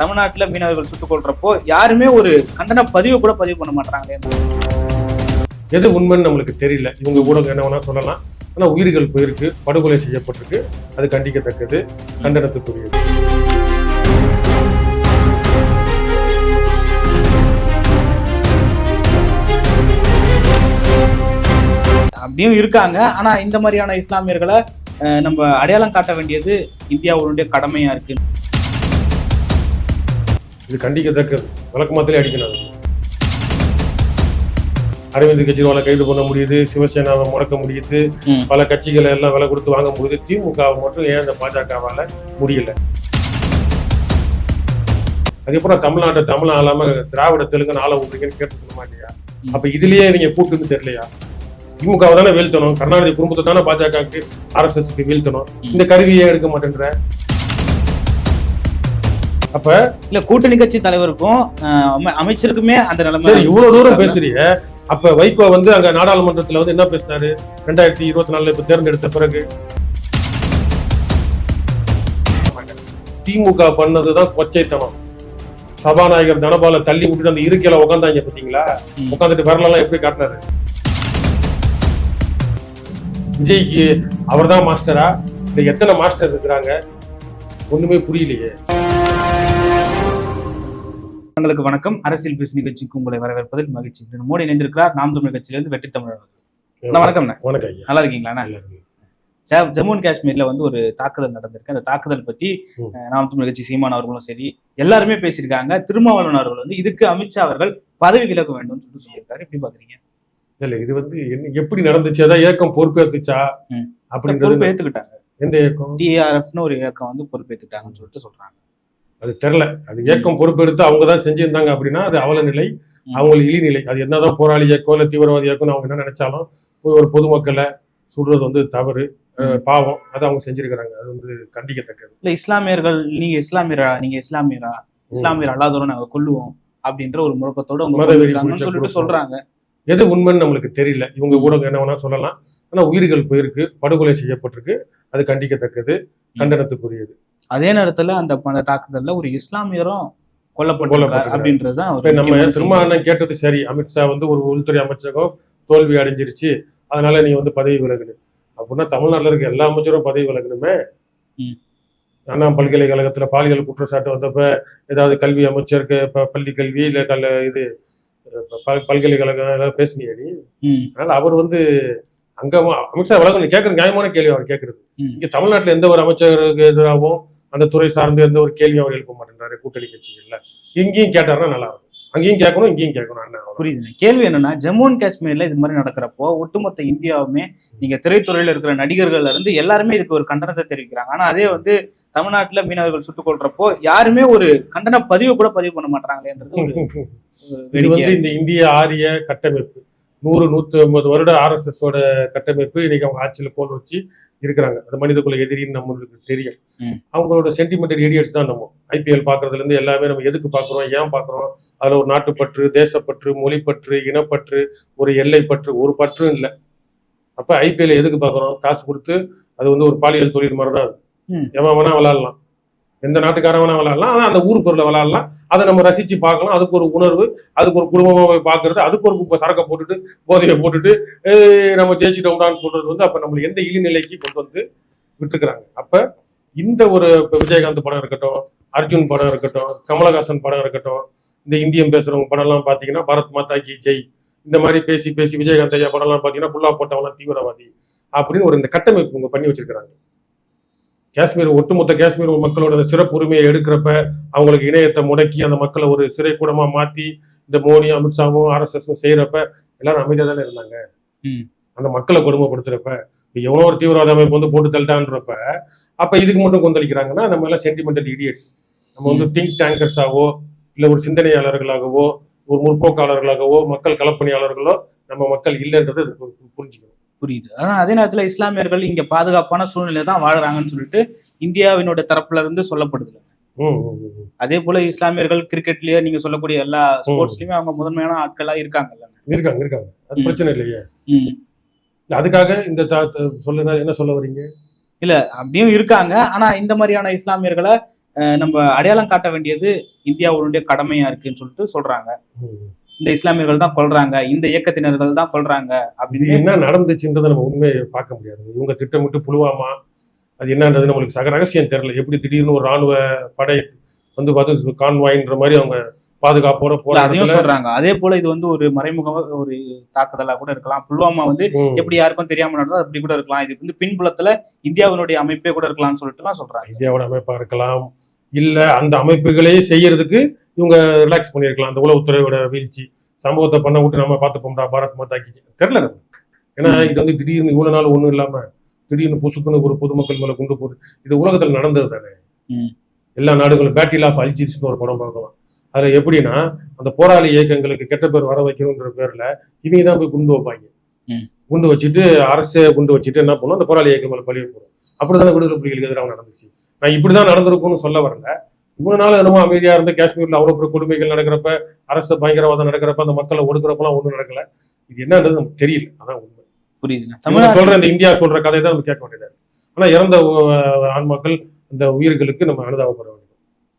தமிழ்நாட்டுல மீனவர்கள் சுட்டுக் கொள்றப்போ யாருமே ஒரு கண்டன பதிவு கூட பதிவு பண்ண மாட்டாங்களே எது உண்மைன்னு நம்மளுக்கு தெரியல. இவங்க ஊடகம் என்ன வேணா சொல்லலாம். ஆனா உயிர்கள் போயிருக்கு படுகொலை செய்யப்பட்டிருக்கு. அது கண்டிக்கத்தக்கது கண்டனத்துக்குரியது. அப்படியும் இருக்காங்க. ஆனா இந்த மாதிரியான இஸ்லாமியர்களை நம்ம அடையாளம் காட்ட வேண்டியது இந்தியாவுடைய கடமையா இருக்கு. இது கண்டிக்கத்தக்கது வழக்கமாத்திலே அடிக்கணும். அரவிந்த் கெஜ்ரிவாலை கைது பண்ண முடியுது சிவசேனாவை முடக்க முடியுது. பல கட்சிகளை எல்லாம் விலை கொடுத்து வாங்க முடியுது. திமுகவை மட்டும் ஏன் இந்த பாஜகவால முடியல? அதுக்கப்புறம் தமிழ்நாட்டை தமிழ் ஆளாம திராவிட தெலுங்குன்னு ஆள விட்றீங்கன்னு கேட்டுக்கணுமா இல்லையா. அப்ப இதுலயே நீங்க கூட்டுன்னு தெரியலையா? திமுகவை தானே வீழ்த்தணும். கருணாநிதி குடும்பத்தை தானே பாஜகவுக்கு ஆர்எஸ்எஸ்க்கு வீழ்த்தணும். இந்த கருவியே எடுக்க மாட்டேன்ற? அப்ப இல்ல கூட்டணி கட்சி தலைவருக்கும் அமைச்சருக்குமே அந்த நிலைமை இவ்வளவு தூரம் பேசுறீங்க. அப்ப வைகோ வந்து அங்க நாடாளுமன்றத்துல வந்து என்ன பேசினாரு? ரெண்டாயிரத்தி இருபத்தி நாலுல இப்ப தேர்ந்தெடுத்த பிறகு. திமுக பண்ணதுதான் கொச்சைத்தனம். சபாநாயகர் தனபால தள்ளி விட்டுட்டு அந்த இருக்கையில உட்காந்தாங்க பாத்தீங்களா. உட்காந்துட்டு விரலெல்லாம் எப்படி காட்டினாரு? விஜய்க்கு அவர்தான் மாஸ்டரா? இல்ல எத்தனை மாஸ்டர் இருக்கிறாங்க? ஒண்ணுமே புரியலையே. உங்களுக்கு வணக்கம். அரசியல் பேசு நிகழ்ச்சிக்கு உங்களை வரவேற்பதில் மகிழ்ச்சி. மோடி இணைந்திருக்கிறார் நாம் தமிழ் கட்சியிலிருந்து வெற்றி தமிழர் வணக்கம் நல்லா இருக்கீங்களா ஜம்மு அண்ட் காஷ்மீர்ல வந்து ஒரு தாக்குதல் நடந்திருக்கு. அந்த தாக்குதல் பத்தி நாம் தமிழ் கட்சி சீமான் அவர்களும் சரி எல்லாருமே பேசியிருக்காங்க. திருமாவளவன் அவர்கள் வந்து இதுக்கு அமித்ஷா அவர்கள் பதவி விலக வேண்டும்னு சொல்லிட்டு சொல்லியிருக்காரு. எப்படி பாக்குறீங்க? இல்ல இது வந்து எப்படி நடந்துச்சு? அதான் ஏக்கம் பொறுப்பேற்றுச்சா. அப்படின்றது பொறுப்பு ஏத்துக்கிட்டாங்க எந்த இயக்கம்? டிஆர்எஃப்னு ஒரு இயக்கம் வந்து பொறுப்பேத்துட்டாங்கன்னு சொல்லிட்டு சொல்றாங்க. அது தெரில. அது இயக்கம் பொறுப்பெடுத்து அவங்க தான் செஞ்சிருந்தாங்க அப்படின்னா அது அவல நிலை. அவங்களுக்கு இழிநிலை. அது என்னதான் போராளி இயக்கம் இல்ல தீவிரவாதி இயக்கம் அவங்க என்ன நினைச்சாலும் போய் ஒரு பொதுமக்களை சுடுறது வந்து தவறு பாவம். அதை அவங்க செஞ்சிருக்கிறாங்க. அது வந்து கண்டிக்கத்தக்கது. இல்ல இஸ்லாமியர்கள் நீங்க இஸ்லாமியரா நீங்க இஸ்லாமியரா? இஸ்லாமியர் அல்லாதவரை நாங்க கொல்லுவோம் அப்படின்ற ஒரு முழக்கத்தோட சொல்லிட்டு. சொல்றாங்க. எது உண்மைன்னு நம்மளுக்கு தெரியல. இவங்க ஊடகம் என்ன வேணா சொல்லலாம். ஆனா உயிர்கள் போயிருக்கு படுகொலை செய்யப்பட்டிருக்கு. அது கண்டிக்கத்தக்கது கண்டனத்துக்குரியது. அதே நேரத்துல அந்த அந்த தாக்குதல்ல ஒரு இஸ்லாமியரும் கொல்லப்பட்டிருக்கார் ஒரு இப்ப நம்ம திரும்ப. அண்ணன் கேட்டது சரி. அமித்ஷா வந்து ஒரு உள்துறை அமைச்சகம் தோல்வி அடைஞ்சிருச்சு. அதனால நீ வந்து பதவி விலகுது அப்படின்னா தமிழ்நாட்டுல இருக்க எல்லா அமைச்சரும் பதவி விலகணுமே. அண்ணா பல்கலைக்கழகத்துல பாலியல் குற்றச்சாட்டு வந்தப்ப ஏதாவது கல்வி அமைச்சருக்கு பள்ளி கல்வி இல்ல கல்ல இது பல்கலைக்கழகம் ஏதாவது பேசுனியா நீ? அதனால அவர் வந்து அங்க அமித்ஷா விலகணும். கேட்கறது நியாயமான கேள்வி அவர் கேட்கறது. இங்க தமிழ்நாட்டுல எந்த ஒரு அமைச்சருக்கு எதிராகவும் அந்த துறை சார்ந்து எந்த ஒரு கேள்வியும் அவர் எழுப்ப மாட்டேன்றாரு கூட்டணி கட்சிகள்ல. இங்கேயும் கேட்டாருன்னா நல்லா இருக்கும் அங்கேயும் கேட்கணும் இங்கேயும் கேட்கணும் அவ்வளவுதான். புரியுதுண்ணே கேள்வி என்னன்னா ஜம்மு அண்ட் காஷ்மீர்ல இது மாதிரி நடக்கிறப்போ ஒட்டுமொத்த இந்தியாவுமே நீங்க திரைத்துறையில இருக்கிற நடிகர்கள்ல இருந்து எல்லாருமே இதுக்கு ஒரு கண்டனத்தை தெரிவிக்கிறாங்க. ஆனா அதே வந்து தமிழ்நாட்டுல மீனவர்கள் சுட்டுக் கொள்றப்போ யாருமே ஒரு கண்டன பதிவு கூட பதிவு பண்ண மாட்டாங்களேன்றது இது வந்து இந்த இந்திய ஆரிய கட்டமைப்பு. நூறு நூத்தி ஐம்பது வருட ஆர்எஸ்எஸ் ஓட கட்டமைப்பு இன்னைக்கு அவங்க ஆட்சியில போல் வச்சு இருக்கிறாங்க. அது மனிதகுல எதிரின்னு நம்மளுக்கு தெரியும். அவங்களோட சென்டிமெண்டல் இடியட்ஸ் தான் நம்ம. ஐபிஎல் பாக்குறதுல இருந்து எல்லாமே நம்ம எதுக்கு பாக்குறோம் ஏன் பாக்குறோம் அதுல ஒரு நாட்டுப்பற்று தேசப்பற்று மொழிப்பற்று இனப்பற்று ஒரு எல்லைப்பற்று ஒரு பற்றும் இல்லை. அப்ப ஐபிஎல் எதுக்கு பாக்குறோம் காசு கொடுத்து அது வந்து ஒரு பாலியல் தொழில் மாதிரி தான். எவன் வேணா விளையாடலாம் எந்த நாட்டுக்காரன் வேணா விளையாடலாம் ஆனால் அந்த ஊர் பொருளை விளையாடலாம். அதை நம்ம ரசிச்சு பார்க்கலாம். அதுக்கு ஒரு உணர்வு அதுக்கு ஒரு குடும்பமா போய் பார்க்கறது அதுக்கு ஒரு சரக்கை போட்டுட்டு போதையை போட்டுட்டு நம்ம ஜெயிச்சிட்டோம்டான்னு சொல்றது வந்து அப்ப நம்மளுக்கு எந்த இழிநிலைக்கு கொண்டு வந்து விட்டுக்கிறாங்க அப்ப இந்த ஒரு இப்ப விஜயகாந்த் படம் இருக்கட்டும் அர்ஜுன் படம் இருக்கட்டும் கமலஹாசன் படம் இருக்கட்டும் இந்த இந்தியம் பேசுறவங்க படம்லாம் பாத்தீங்கன்னா பாரத் மாதா கி ஜெய் இந்த மாதிரி பேசி பேசி விஜயகாந்த் ஐயா படம்லாம் பாத்தீங்கன்னா புல்லா போட்டவெல்லாம் தீவிரவாதி அப்படின்னு ஒரு இந்த கட்டமைப்பு இவங்க பண்ணி வச்சிருக்கிறாங்க. காஷ்மீர் ஒட்டுமொத்த காஷ்மீர் மக்களோட சிறப்பு உரிமையை எடுக்கிறப்ப அவங்களுக்கு இணையத்தை முடக்கி அந்த மக்களை ஒரு சிறை கூடமா மாத்தி இந்த மோடியும் அமித்ஷாவும் ஆர்எஸ்எஸும் செய்யறப்ப எல்லாரும் அமைதியா தானே இருந்தாங்க. அந்த மக்களை கொடுமைப்படுத்துறப்ப எவனோ ஒரு தீவிரவாத அமைப்பு வந்து போட்டு தள்ளிட்டான்றப்ப அப்ப இதுக்கு மட்டும் கொந்தளிக்கிறாங்கன்னா நம்ம எல்லாம் சென்டிமெண்டல் இடியட்ஸ் நம்ம வந்து திங்க் டேங்கர்ஸாவோ இல்ல ஒரு சிந்தனையாளர்களாகவோ ஒரு முற்போக்காளர்களாகவோ மக்கள் களப்பணியாளர்களோ நம்ம மக்கள் இல்லைன்றதை புரிஞ்சுக்கணும். புரியுது. ஆனா அதே நேரத்துல இஸ்லாமியர்கள் இங்க பாதுகாப்பான சூழ்நிலை தான் வாழ்றாங்கன்னு சொல்லிட்டு இந்தியாவினோட தரப்புல இருந்து சொல்லப்படுது. அதே போல இஸ்லாமியர்கள் கிரிக்கெட்லயே நீங்க சொல்லக்கூடிய எல்லா ஸ்போர்ட்ஸ்லயுமே அவங்க முதன்மையான ஆட்களா இருக்காங்கல்ல. இருக்காங்க இருக்காங்க. அது. பிரச்சனை இல்லையே. இல்ல, அதுக்காக இந்த சொல்லுங்க என்ன சொல்ல வரீங்க? அப்படியும் இருக்காங்க. ஆனா இந்த மாதிரியான இஸ்லாமியர்களை நம்ம அடையாளம் காட்ட வேண்டியது இந்தியாவுடைய கடமையா இருக்குன்னு சொல்லிட்டு சொல்றாங்க. இந்த இஸ்லாமியர்கள் தான் கொல்றாங்க இந்த இயக்கத்தினர்கள் தான் கொல்றாங்க இது அப்படின்னு என்ன நடந்துச்சுன்றதை நம்ம உண்மையை பார்க்க முடியாது. இவங்க திட்டமிட்டு புழுவாமா அது என்னன்றது நம்மளுக்கு சக ரகசியம் தெரியல. எப்படி திடீர்னு ஒரு ராணுவ படை வந்து பார்த்து கான்வாயின்ற மாதிரி அவங்க பாதுகாப்போட இல்ல, அதையும் சொல்றாங்க. அதே போல இது வந்து ஒரு மறைமுக ஒரு தாக்குதலா கூட இருக்கலாம். புல்வாமா வந்து. எப்படி யாருக்கும் தெரியாம நடந்தது அப்படி கூட இருக்கலாம். இது வந்து பின்புலத்துல இந்தியாவினுடைய அமைப்பே கூட இருக்கலாம்னு சொல்லிட்டு சொல்றாங்க. இந்தியாவோட அமைப்பா இருக்கலாம். இல்ல அந்த அமைப்புகளே செய்யறதுக்கு இவங்க ரிலாக்ஸ் பண்ணியிருக்கலாம் அந்த உளவுத்துறையோட வீழ்ச்சி சம்பவத்தை பண்ண விட்டு நம்ம பார்த்துப்போம்டா பாரத் மாதாக்கிச்சு தெரியல நமக்கு. ஏன்னா. இது வந்து திடீர்னு இவ்வளவு நாள் ஒண்ணும் இல்லாம திடீர்னு புசுக்குன்னு ஒரு பொதுமக்கள் மேல கொண்டு போகுது இது உலகத்துல நடந்தது தானே. எல்லா நாடுகளும் பேட்டில் ஆஃப் அல்ஜீர்ஸ்னு ஒரு படம் பார்க்கலாம். அதுல எப்படின்னா அந்த போராளி இயக்கங்களுக்கு கெட்ட பேர் வர வைக்கணுன்ற பேர்ல இவங்க தான் போய் குண்டு வைப்பாங்க. குண்டு வச்சுட்டு அரசே குண்டு வச்சுட்டு என்ன பண்ணும்? அந்த போராளி இயக்கம் மேல பழிய போடும். அப்படிதானே விடுதலை புலிகளுக்கு எதிராக நடந்துச்சு. நான் இப்படிதான் நடந்திருக்கும்னு சொல்ல வரல. இவ்வளவு நாள் என்னமோ அமைதியா இருந்த காஷ்மீர்ல அவ்வளவு பெரிய கொடுமைகள் நடக்கிறப்ப அரசு பயங்கரவாதம் நடக்கிறப்ப அந்த மக்களை ஒடுக்குறப்பெல்லாம் ஒண்ணும் நடக்கல. இது என்னன்றது நமக்கு தெரியல. அதான் உண்மை. இவங்க தமிழ்நாடு சொல்ற இந்த இந்தியா சொல்ற கதை தான் நம்ம கேட்க வேண்டியதா. ஆனா இறந்த அஹ், ஆண்மக்கள் இந்த உயிர்களுக்கு நம்ம அனுதாபப்பட வேண்டும்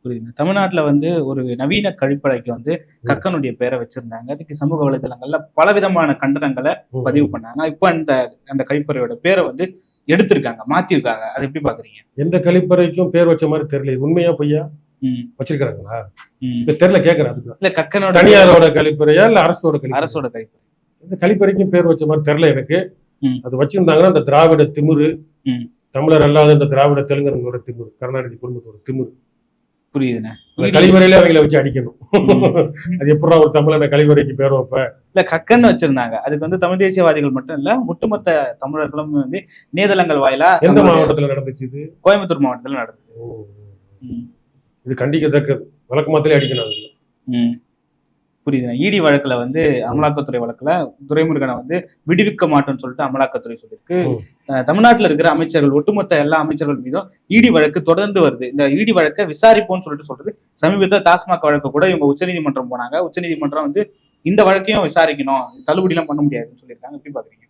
புரியுது தமிழ்நாட்டுல வந்து ஒரு நவீன கழிப்பறைக்கு வந்து கக்கனுடைய பேரை வச்சிருந்தாங்க. அதுக்கு சமூக வலைதளங்கள்ல பலவிதமான கண்டனங்களை பதிவு பண்ணாங்க. இப்போ அந்த அந்த கழிப்பறையோட பேரை வந்து எடுத்திருக்காங்க மாத்திருக்காங்க. அது எப்படி பாக்குறீங்க எந்த கழிப்பறைக்கும் பேர் வச்ச மாதிரி தெரியல. இது உண்மையா பொய்யா? வச்சிருக்காங்களா. இப்ப தெரியல கேக்குறேன் இல்ல கக்கனோட தனியாரோட கழிப்பறையா இல்ல அரசோட கழிப்பறை அரசோட கழிப்பறை. இந்த கழிப்பறைக்கும் பேர் வச்ச மாதிரி தெரியல எனக்கு. அது வச்சிருந்தாங்கன்னா இந்த திராவிட திமிரு. தமிழர் அல்லாத இந்த திராவிட தெலுங்கர்களோட திமிரு கருணாநிதி குடும்பத்தோட திமிரு. புரியுதுண்ணே. கழிவறையில அவங்கள வச்சு அடிக்கணும். அது எப்படா ஒரு தமிழனை கழிவறைக்கு பேர் வைப்ப? இல்ல கக்கன்னு வச்சிருந்தாங்க. அதுக்கு வந்து தமிழ் தேசியவாதிகள் மட்டும் இல்ல ஒட்டுமொத்த தமிழர்களும் வந்து நேதளங்கள் வாயிலா எந்த மாவட்டத்துல நடந்துச்சு இது? கோயம்புத்தூர் மாவட்டத்துல நடந்தது. இது கண்டிக்கத்தக்கது வழக்கமாத்திலே அடிக்கணும். புரியுதுண்ணே. இடி வழக்குல வந்து அமலாக்கத்துறை வழக்குல துரைமுருகனை வந்து விடுவிக்க மாட்டோம்னு சொல்லிட்டு அமலாக்கத்துறை சொல்லியிருக்கு. தமிழ்நாட்டுல இருக்கிற அமைச்சர்கள் ஒட்டுமொத்த எல்லா அமைச்சர்கள் மீதும் இடி வழக்கு தொடர்ந்து வருது. இந்த இடி வழக்கை விசாரிப்போம்னு சொல்லிட்டு சொல்றது சமீபத்தில் டாஸ்மாக் வழக்கு கூட இவங்க உச்சநீதிமன்றம் போனாங்க. உச்சநீதிமன்றம் வந்து இந்த வழக்கையும் விசாரிக்கணும். தள்ளுபடி எல்லாம் பண்ண முடியாதுன்னு சொல்லியிருக்காங்க. எப்படி பாக்குறீங்க?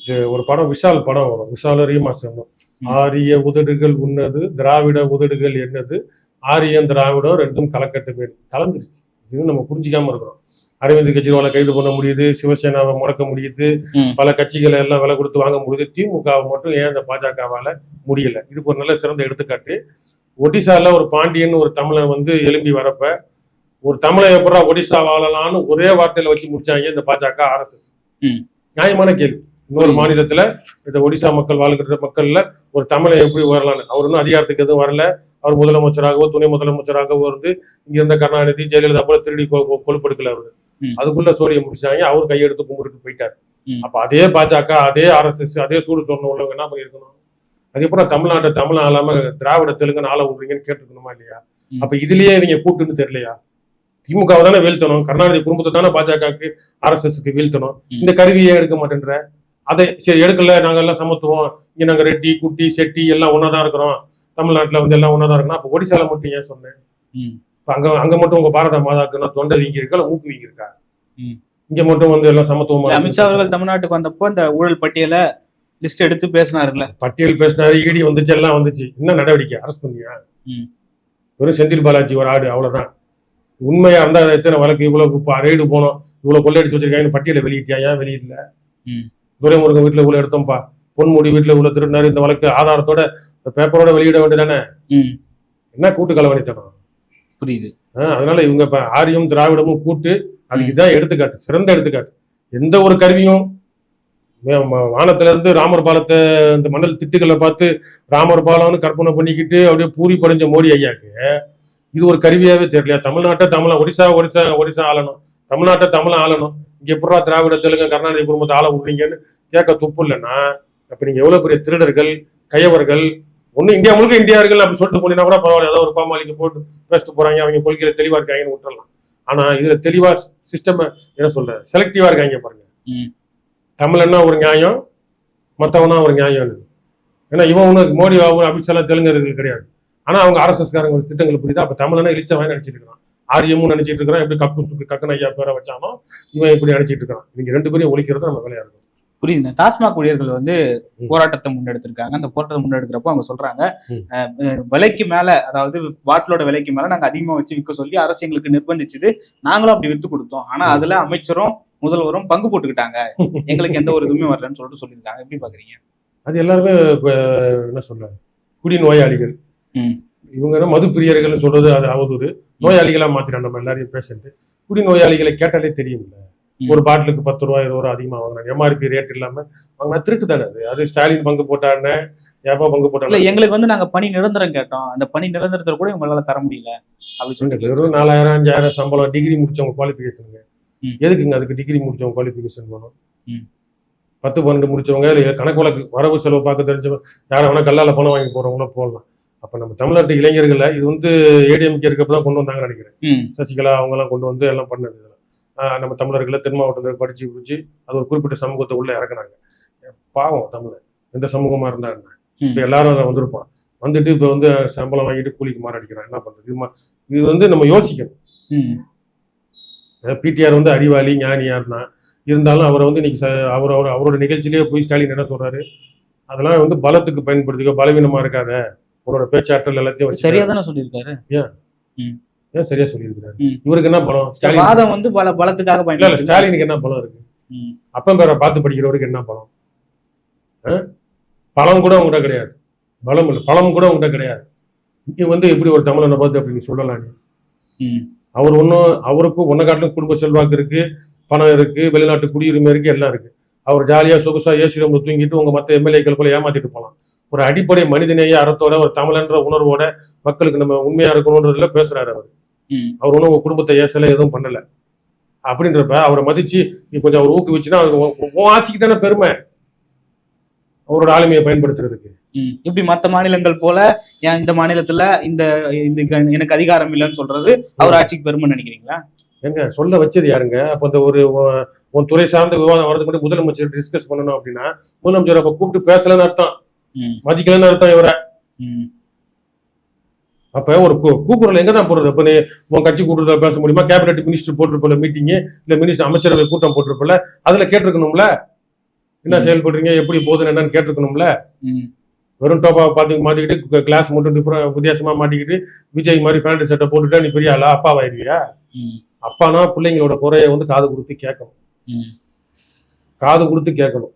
இது ஒரு படம் விஷால் படம் வரும். விஷால ரீமா சொன்னோம் ம். ஆரிய உதடுகள் உன்னது திராவிட உதடுகள் என்னது? ஆரியம் திராவிடம் ரெண்டும் கலக்கட்டு பேர் கலந்துருச்சு. இது நம்ம புரிஞ்சிக்காம இருக்கிறோம். அரவிந்த் கெஜ்ரிவாலை கைது பண்ண முடியுது சிவசேனாவை முடக்க முடியுது. பல கட்சிகளை எல்லாம் விலை கொடுத்து வாங்க முடியுது திமுகவை மட்டும் ஏன் இந்த பாஜகவால முடியல இதுக்கு ஒரு நல்ல சிறந்த எடுத்துக்காட்டு ஒடிசால ஒரு பாண்டியன் ஒரு தமிழன் வந்து எழும்பி வரப்ப ஒரு தமிழை எப்படா ஒடிசா வாழலாம்னு ஒரே வார்த்தையில வச்சு முடிச்சாங்க இந்த பாஜக ஆர்எஸ்எஸ். நியாயமான கேள்வி இன்னொரு. மாநிலத்துல இந்த ஒடிசா மக்கள் வாழ்கிற மக்கள்ல ஒரு தமிழை எப்படி வரலான்னு அவர் இன்னும் அதிகாரத்துக்கு எதுவும் வரல அவர் முதலமைச்சராகவோ துணை முதலமைச்சராகவோ இருந்து இங்க இருந்த கருணாநிதி ஜெயலலிதா போல திருடி கொழுப்படுக்கல அவரு. அதுக்குள்ள சோழியை முடிச்சாங்க. அவர் கையெடுத்து கும்பிட்டு போயிட்டார். அப்ப அதே பாஜக அதே ஆர்எஸ்எஸ் அதே சூடு சொன்ன உள்ளவங்க என்ன பண்ணிருக்கணும் அதுக்கப்புறம் தமிழ்நாட்டை தமிழ் ஆளாம திராவிட தெலுங்குன்னு ஆள விடுறீங்கன்னு கேட்டுக்கணுமா இல்லையா. அப்ப இதுலயே நீங்க கூட்டுன்னு தெரியலையா? திமுகவை தானே வீழ்த்தணும். கருணாநிதி குடும்பத்தை தானே பாஜகவுக்கு ஆர்எஸ்எஸ்க்கு வீழ்த்தணும். இந்த கருவியை எடுக்க மாட்டேன்ற? அதை சரி எடுக்கல. நாங்க எல்லாம் சமத்துவம். இங்க நாங்க ரெட்டி குட்டி செட்டி எல்லாம் ஒன்னாதான் இருக்கிறோம். தமிழ்நாட்டுல வந்து எல்லாம் ஒன்னாதான் இருக்கணும் அப்ப ஒடிசால மட்டும் ஏன் சொன்னேன்? அங்க அங்க மட்டும் உங்க பாரத மாதாக்குன்னா தொண்டை வீங்கி இருக்கா இல்ல மூக்கு வீங்கி இருக்கா ம். இங்க மட்டும் வந்து எல்லாம் சமத்துவமா அமித்ஷா அவர்கள் தமிழ்நாட்டுக்கு வந்தப்போ இந்த ஊழல் பட்டியலை லிஸ்ட் எடுத்து பேசினாருல்ல. பட்டியல் பேசினாரு இடி வந்துச்சு எல்லாம் வந்துச்சு. என்ன நடவடிக்கை? அரசு பண்ணியா. வெறும் செந்தில் பாலாஜி ஒரு ஆடு அவ்வளவுதான். உண்மையா இருந்தா எத்தனை வழக்கு? இவ்வளவு ரெய்டு போனோம். இவ்வளவு கொள்ளையடிச்சு வச்சிருக்காங்கன்னு பட்டியலை வெளியிட்டியா? ஏன் வெளியிடல. துரைமுருகன் வீட்டுல இவ்வளவு எடுத்தோம்ப்பா பொன்முடி வீட்டுல இவ்வளவு திருடினாரு. இந்த வழக்கு ஆதாரத்தோட பேப்பரோட வெளியிட வேண்டியதானே? என்ன கூட்டு கலவணித்தனம்? புரியுது. ஆஹ் அதனால இவங்க இப்ப ஆரியம் திராவிடமும் கூட்டு அதுக்கு இதான் எடுத்துக்காட்டு சிறந்த எடுத்துக்காட்டு. எந்த ஒரு கருவியும் வானத்துல இருந்து ராமர் பாலத்தை இந்த மணல் திட்டுகளை பார்த்து ராமர் பாலம்னு கற்பனை பண்ணிக்கிட்டு அப்படியே பூரி படைஞ்ச மோடி ஐயாக்கு இது ஒரு கருவியாவே தெரியலையா? தமிழ்நாட்டை தமிழ ஒடிசா ஒடிசா ஒடிசா ஆளணும். தமிழ்நாட்டை தமிழ ஆளணும். இங்க எப்படா திராவிட தெலுங்கு கருணாநிதி குடும்பத்தை ஆள விடுறீங்கன்னு கேட்க துப்பு இல்லைன்னா அப்ப நீங்க எவ்வளவு பெரிய திருடர்கள் கயவர்கள் ஒண்ணு இந்தியா முழுக்க இந்தியார்கள் அப்படி சொல்லிட்டு போனீங்கன்னா கூட பரவாயில்ல. ஏதோ ஒரு பாமாலிக்கு போட்டு பேசிட்டு போறாங்க அவங்க கொள்கையில தெளிவா இருக்காங்கன்னு விட்டுறலாம். ஆனா இதுல தெளிவா சிஸ்டம் என்ன சொல்ற செலக்டிவா இருக்காங்க பாருங்க. தமிழன்னா ஒரு நியாயம் மத்தவனா ஒரு நியாயம் ஏன்னா இவன் ஒண்ணு மோடி பாபு அமித்ஷாலாம் தெலுங்கர்கள் கிடையாது. ஆனா அவங்க ஆர்எஸ்எஸ் காரங்க திட்டங்கள் புரியுதா? அப்ப தமிழனா இழிச்ச வாங்கி நினைச்சிட்டு இருக்கான். ஆரியமும் நினைச்சிட்டு இருக்கிறான் எப்படி கப்பு சுக்கு கக்கன் ஐயா பேரை வச்சானோ இவன் இப்படி நினைச்சிட்டு இருக்கான். இவங்க ரெண்டு பேரையும் ஒழிக்கிறது நம்ம வேலையா இருக்கும். புரியுதுங்க டாஸ்மாக் ஊழியர்கள் வந்து. போராட்டத்தை முன்னெடுத்திருக்காங்க. அந்த போராட்டத்தை முன்னெடுக்கிறப்போ அவங்க சொல்றாங்க விலைக்கு மேல அதாவது பாட்டிலோட விலைக்கு மேல நாங்க அதிகமா வச்சு விற்க சொல்லி அரசு எங்களுக்கு நிர்பந்திச்சது. நாங்களும் அப்படி வித்து கொடுத்தோம். ஆனா. அதுல அமைச்சரும் முதல்வரும் பங்கு போட்டுக்கிட்டாங்க. எங்களுக்கு எந்த ஒரு இதுவுமே வரலன்னு சொல்லிட்டு சொல்லியிருக்காங்க. எப்படி பாக்குறீங்க? அது எல்லாருமே என்ன சொல்ல குடி நோயாளிகள். ம். இவங்க மது பிரியர்கள்னு சொல்றது அது அவதூறு. நோயாளிகளா மாத்திரம் நம்ம எல்லாரையும் பேசிட்டு குடி நோயாளிகளை கேட்டாலே தெரியும்ல. ஒரு பாட்டிலுக்கு பத்து ரூபாய் இருபது ரூபா அதிகமா வாங்குறாங்க. எம்ஆர்பி ரேட் இல்லாம வாங்கினா திருட்டு தானே அது? அது ஸ்டாலின் பங்கு போட்டானே ஏப்பா பங்கு போட்டானே எங்களுக்கு வந்து நாங்க பணி நிரந்தரம் கேட்டோம். அந்த பணி நிரந்தரத்தை கூட உங்களால தர முடியல. அப்படி இங்க சொல்லிட்டு வெறும் நாலாயிரம் அஞ்சாயிரம் சம்பளம் டிகிரி முடிச்சவங்க குவாலிஃபிகேஷனுங்க. எதுக்குங்க அதுக்கு டிகிரி முடிச்சவங்க குவாலிஃபிகேஷன் வேணும்? ம். பத்து பன்னெண்டு முடிச்சவங்க இல்ல கணக்கு வழக்கு வரவு செலவு பார்க்க தெரிஞ்சவங்க யாரை வேணா கல்லால பணம் வாங்கி போறவங்களும் போடலாம். அப்ப நம்ம தமிழ்நாட்டு இளைஞர்களை இது வந்து ஏடிஎம்கே இருக்கப்ப தான் கொண்டு வந்தாங்கன்னு நினைக்கிறேன். சசிகலா அவங்க எல்லாம் கொண்டு வந்து எல்லாம் பண்ணது. நம்ம தமிழர்களை தென் மாவட்டத்தில் படிச்சு பிடிச்சி அது ஒரு குறிப்பிட்ட சமூகத்தை உள்ள இறக்குனாங்க. பாவம் தமிழர். எந்த சமூகமா இருந்தா என்ன. இப்ப எல்லாரும் அதில் வந்திருப்பான். வந்துட்டு இப்ப வந்து சம்பளம் வாங்கிட்டு கூலிக்கு மாறடிக்கிறான் என்ன பண்றது? இது வந்து நம்ம யோசிக்கணும். பிடிஆர் வந்து அறிவாளி ஞானியா இருந்தான் இருந்தாலும் அவரை வந்து இன்னைக்கு அவர் அவர் அவரோட நிகழ்ச்சியிலேயே போய் ஸ்டாலின் என்ன சொல்றாரு? அதெல்லாம் வந்து பலத்துக்கு பயன்படுத்திக்கோ பலவீனமா இருக்காத. உன்னோட பேச்சாற்றல் எல்லாத்தையும் சரியா தானே சொல்லியிருக்காரு? ஏன்? சரியா சொல்லியிருக்கிறாரு. இவருக்கு என்ன பலம்? ஸ்டாலின் வாதம் வந்து பல பலத்துக்காக இல்ல இல்ல ஸ்டாலினுக்கு என்ன பலம் இருக்கு? அப்பன் பேரை பார்த்து படிக்கிறவருக்கு என்ன பலம்? பலம் கூட உங்ககிட்ட கிடையாது. பலம் இல்லை பலம் கூட உங்ககிட்ட கிடையாது. நீ வந்து எப்படி ஒரு தமிழனை பார்த்து அப்படி நீ சொல்லலாம் நீ அவர் ஒன்றும் அவருக்கும் ஒன்றை காட்டிலும் குடும்ப செல்வாக்கு இருக்கு பணம் இருக்கு வெளிநாட்டு குடியுரிமை இருக்கு எல்லாம் இருக்கு. அவர் ஜாலியா சொகுசா ஏசி ரூம்ல தூங்கிட்டு உங்க மற்ற எம்எல்ஏக்கள் போல ஏமாத்திட்டு போகலாம் ஒரு அடிப்படை மனிதநேய அறத்தோட ஒரு தமிழன்ற உணர்வோட மக்களுக்கு நம்ம உண்மையா இருக்கணுன்றதுல பேசுறாரு அவர். அவர் ஒன்றும் உங்க குடும்பத்தை ஏசல எதுவும் பண்ணல. அப்படின்றப்ப அவரை மதிச்சு நீ கொஞ்சம் அவர் ஊக்குவிச்சுன்னா அவருக்கு ஆட்சிக்கு தானே பெருமை. அவரோட ஆளுமையை பயன்படுத்துறதுக்கு. இப்படி மத்த மாநிலங்கள் போல ஏன் இந்த மாநிலத்துல இந்த இந்த எனக்கு அதிகாரம் இல்லைன்னு சொல்றது அவர் ஆட்சிக்கு பெருமை நினைக்கிறீங்களா? எங்க சொல்ல வச்சது யாருங்க? அப்ப இந்த ஒரு உன் துறை சார்ந்த விவாதம் வரதுக்கு முன்னாடி முதலமைச்சர் டிஸ்கஸ் பண்ணணும் அப்படின்னா முதலமைச்சர் அப்ப கூப்பிட்டு பேசலன்னு அர்த்தம். மதிக்கலன்னு அர்த்தம் இவரை. அப்ப ஒரு கூக்குரல் எங்க தான் போடுறது? அப்ப நீ உன் கட்சி கூட்டத்தில் பேச முடியுமா? கேபினெட் மினிஸ்டர் போட்டிருப்பல மீட்டிங் இல்ல மினிஸ்டர் அமைச்சரவை கூட்டம் போட்டிருப்பல அதுல கேட்டிருக்கணும்ல? என்ன. செயல்படுறீங்க? எப்படி போகுதுன்னு என்னன்னு கேட்டிருக்கணும்ல? வெறும் டோப்பா பார்த்து மாட்டிக்கிட்டு கிளாஸ் மட்டும் டிஃபரெண்ட் வித்தியாசமா மாட்டிக்கிட்டு விஜய் மாதிரி ஃபேண்ட் சட்டை போட்டுட்டா நீ பெரிய ஆளா அப்பாவாயிருவியா? அப்பானா பிள்ளைங்களோட குறைய வந்து காது கொடுத்து கேட்கணும். காது கொடுத்து கேட்கணும்.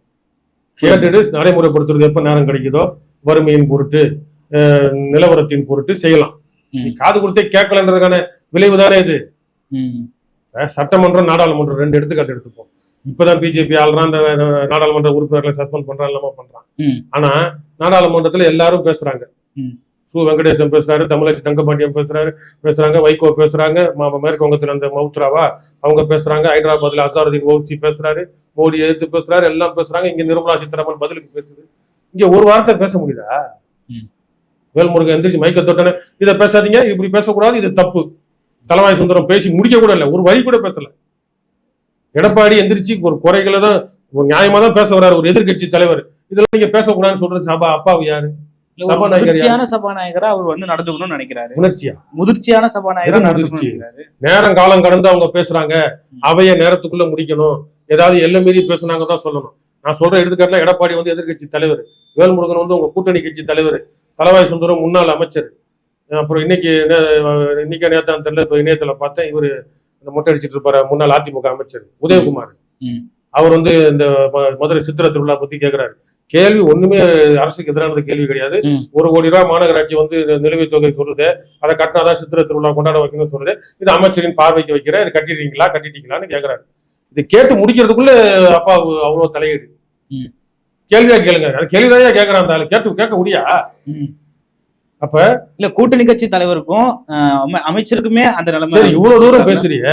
கேட்டுட்டு நடைமுறைப்படுத்துறது எப்ப நேரம் கிடைக்குதோ? வறுமையின் பொருட்டு. நிலவரத்தின் பொருட்டு செய்யலாம். காது கொடுத்தே கேட்கலன்றதுக்கான விளைவு தானே இது? சட்டமன்றம் நாடாளுமன்றம் ரெண்டு எடுத்துக்காட்டு எடுத்துப்போம். இப்பதான் பிஜேபி ஆள்றான் நாடாளுமன்ற உறுப்பினர்களை சஸ்பெண்ட் பண்றான் இல்லாம பண்றான். ஆனா நாடாளுமன்றத்துல எல்லாரும் பேசுறாங்க. சு. வெங்கடேசன் பேசுறாரு தமிழச்சி தங்கபாண்டியன் பேசுறாரு பேசுறாங்க வைகோ பேசுறாங்க மேற்கு வங்கத்துல அந்த மவுத்ராவா அவங்க பேசுறாங்க ஹைதராபாத்ல அசாருதீன் ஓசி பேசுறாரு மோடி எதிர்த்து பேசுறாரு எல்லாம் பேசுறாங்க. இங்க நிர்மலா சீதாராமன் பதிலுக்கு பேசுது. இங்க ஒரு வார்த்தை பேச முடியுதா. வேல்முருகன் எந்திரிச்சு மைக்க தொட்டனே இதை பேசாதீங்க இப்படி பேசக்கூடாது இது தப்பு. தலவாய் சுந்தரம் பேசி முடிக்க கூட இல்லை ஒரு வரி கூட பேசல. எடப்பாடி எந்திரிச்சு ஒரு குறைகளை தான் நியாயமா தான் பேச வர்றாரு ஒரு எதிர்க்கட்சி தலைவர். இதெல்லாம் நீங்க பேசக்கூடாதுன்னு சொல்றது சபா அப்பாவு யாரு? சபாநாயகர் சபாநாயகரா அவர் வந்து நடந்துக்கணும்னு நினைக்கிறாரு. உணர்ச்சியா முதிர்ச்சியான சபாநாயகரா முதிர்ச்சி? நேரம் காலம் கடந்து அவங்க பேசுறாங்க அவைய நேரத்துக்குள்ள முடிக்கணும். ஏதாவது எல்லை மீறி பேசுனாங்க தான் சொல்லணும். நான் சொல்ற எடுத்துக்காட்டுல எடப்பாடி வந்து எதிர்க்கட்சி தலைவர் வேல்முருகன் வந்து உங்க கூட்டணி கட்சி தலைவர். தலவாய் சுந்தரம் முன்னாள் அமைச்சர். அப்புறம் இன்னைக்கு இன்னைக்கு நேத்தான் தெரியல இப்ப இணையத்துல பார்த்தேன் இவரு இந்த மொட்டை அடிச்சிட்டு இருப்பாரு முன்னாள் அதிமுக அமைச்சர் உதயகுமார். அவர் வந்து இந்த மதுரை சித்திர திருவிழா பத்தி கேக்குறாரு. கேள்வி ஒண்ணுமே அரசுக்கு எதிரானது கேள்வி கிடையாது. ஒரு கோடி ரூபாய் மாநகராட்சி வந்து நிலுவைத் தொகை சொல்லுது. அதை கட்டினாதான் சித்திர திருவிழா கொண்டாட வைக்கணும்னு சொல்லுது. இது அமைச்சரின் பார்வைக்கு வைக்கிறேன். இது கட்டிட்டீங்களா கட்டிட்டீங்களான்னு கேக்குறாரு. இது கேட்டு முடிக்கிறதுக்குள்ள அப்பா அவ்வளவு தலையீடு. கேள்வியா கேளுங்க. அது கேள்விதான் கேக்குறான் அந்த கேட்டு கேட்க முடியா. அப்ப? இல்ல கூட்டணி கட்சி தலைவருக்கும் அமைச்சருக்குமே அந்த நிலைமை சரி இவ்வளவு தூரம் பேசுறீங்க.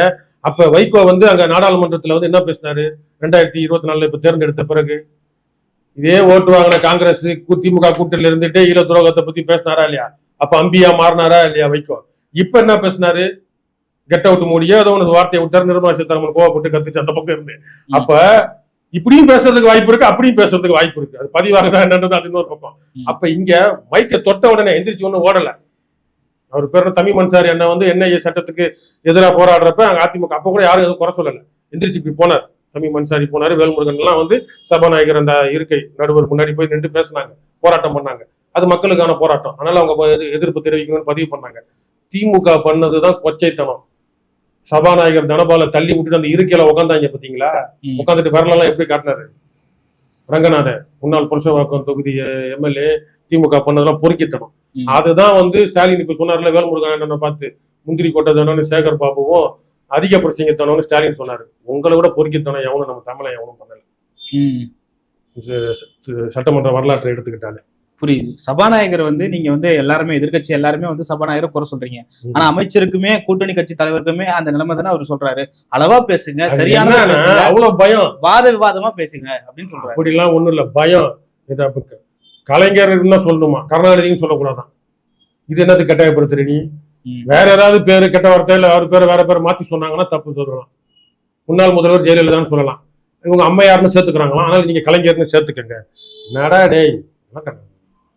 அப்ப வைகோ வந்து அங்க நாடாளுமன்றத்துல வந்து என்ன பேசினாரு? ரெண்டாயிரத்தி இருபத்தி நாலுல இப்ப தேர்ந்தெடுத்த பிறகு. இதே ஓட்டு வாங்கின காங்கிரஸ் திமுக கூட்டணியில இருந்துட்டு ஈழ துரோகத்தை பத்தி பேசினாரா இல்லையா? அப்ப அம்பியா மாறினாரா இல்லையா வைகோ? இப்ப என்ன பேசினாரு? கெட் அவுட் மூடியோ ஏதோ ஒன்று வார்த்தையை விட்டாரு. நிர்மலா சீதாராமன் கோவப்பட்டு கத்துச்சு அந்த பக்கம் இருந்து. அப்ப இப்படியும் பேசுறதுக்கு வாய்ப்பு இருக்கு அப்படியும் பேசுறதுக்கு வாய்ப்பு இருக்கு. அது பதிவாகுதா என்னன்றது அது இன்னொரு பக்கம். அப்ப இங்க மைக்க தொட்ட உடனே எந்திரிச்சு ஒண்ணு ஓடல. அவர் பேர் தமிழ் மன்சாரி என்ன வந்து என்ஐஏ சட்டத்துக்கு எதிராக போராடுறப்ப அங்க அதிமுக அப்ப கூட யாரும் எதுவும் குறை சொல்லல. எந்திரிச்சு இப்படி போனார். தம்பி மன்சாரி போனாரு வேல்முருகன் எல்லாம் வந்து சபாநாயகர் அந்த இருக்கை நடுவர் முன்னாடி போய் நின்று பேசினாங்க போராட்டம் பண்ணாங்க. அது மக்களுக்கான போராட்டம். அதனால அவங்க எதிர்ப்பு தெரிவிக்கணும்னு பதிவு பண்ணாங்க. திமுக பண்ணதுதான் கொச்சைத்தனம். சபாநாயகர் தனபால தள்ளி விட்டுட்டு அந்த இருக்கையில உட்காந்தாங்க பாத்தீங்களா. உட்காந்துட்டு விரலெல்லாம் எப்படி காட்டினாரு? ரங்கநாதன் முன்னாள் புருஷவாக்கம் தொகுதி எம்எல்ஏ திமுக பண்ணதெல்லாம் பொறுக்கித்தனம். அதுதான் வந்து ஸ்டாலின் இப்ப சொன்னார்ல வேல்முருகன் அண்ணனை பார்த்து முந்திரி கொட்டதனம்னு சேகர் பாபுவும் அதிக பிரசங்கத்தனம்னு ஸ்டாலின் சொன்னாரு. உங்களை விட பொறுக்கித்தனம் எவனும் நம்ம தமிழை எவனும் பண்ணல. சட்டமன்ற வரலாற்றை எடுத்துக்கிட்டாலே. புரியுது. சபாநாயகர் வந்து நீங்க வந்து எல்லாருமே எதிர்க்கட்சி எல்லாருமே வந்து சபாநாயகரை குறை சொல்றீங்க. ஆனா அமைச்சருக்குமே கூட்டணி கட்சி தலைவருக்குமே அந்த நிலைமை தானே அவர் சொல்றாரு. அளவா பேசுங்க சரியான அவ்வளவு பயம். வாத விவாதமா பேசுங்க அப்படின்னு சொல்றாரு. அப்படிலாம் ஒண்ணும் இல்ல. பயம். இதை கலைஞர் தான் சொல்லணுமா? கருணாநிதியும் சொல்லக்கூடாதான் இது என்னது கட்டாயப்படுத்துற நீ. வேற ஏதாவது பேரு கெட்ட வார்த்தை இல்ல அவர் பேரை வேற பேரை மாத்தி சொன்னாங்கன்னா தப்பு சொல்லலாம். முன்னாள் முதல்வர் ஜெயலலிதான்னு சொல்லலாம். இவங்க அம்மையார்னு சேர்த்துக்கிறாங்களாம். ஆனால் நீங்க கலைஞர்னு சேர்த்துக்கங்க. நடா டேய்.